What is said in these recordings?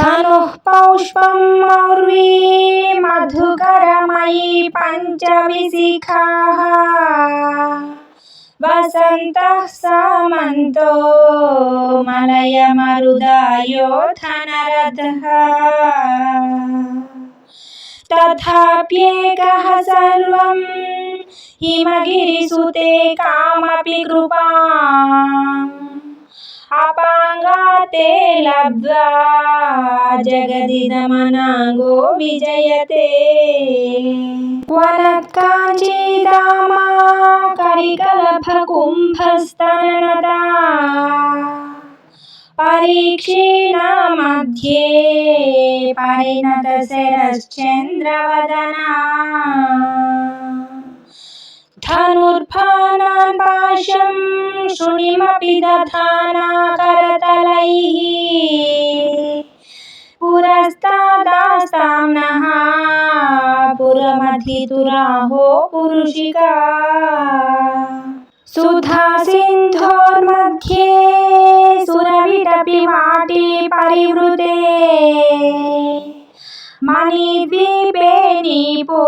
धनुः पौष्पं मौर्वी मधुकरमयी पञ्चविशिखाः। वसन्तः सामन्तो मलयमरुदायो धनरथः। तथाप्येकः सर्वं हिमगिरिसुते कामपि कृपाम्। अपाङ्गाते लब्ध्वा जगदिदमनाङ्गो विजयते वनत्काञ्चीदामा करिकलभकुम्भस्तननदा परीक्षीणा मध्ये परिणतशरश्चन्द्रवदना धनुर्भानान् पाशं शृणिमपि दधाना करतलैः पुरमधितुराहो पुरुषिका। सुधा सिन्धोर्मध्ये सुरविटपि वाटी परिवृते। मणिद्वीपे नीपो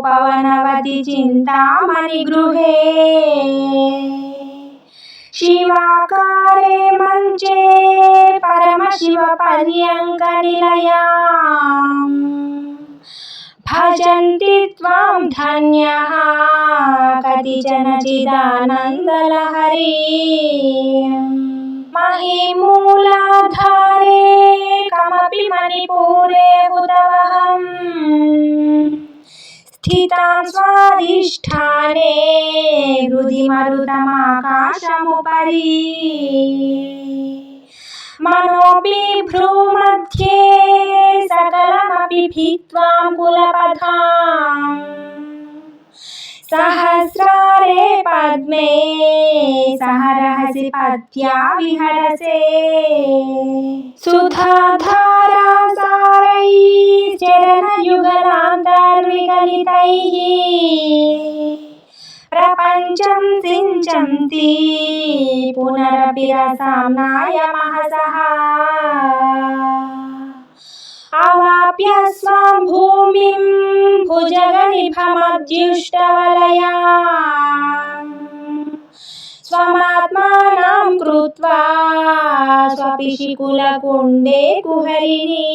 पवनवति चिन्तामणिगृहे शिवाकारे मञ्चे परमशिवपर्यङ्कनिलया भजन्ति त्वां धन्यः। कतिचन चिदानन्दलहरी महीमूलाधारे कमपि मणिपूरे हुतवहम्। स्थितां स्वाधिष्ठाने हृदि मरुतमाकाशमुपरि मनोऽपि भ्रूमध्ये सहस्रारे पद्मे सहरहसि पत्या विहरसे। सुधाधारा सारैः चरणयुगलान्तर्विगलितैः प्रपञ्चं सिञ्चन्ति पुनरपि रसाम्नाय महसः। अवाप्य स्वां भूमिं भुजगनिभमद्युष्टवलया स्वमात्मानं कृत्वा स्वपिशिकुलकुण्डे कुहरिणी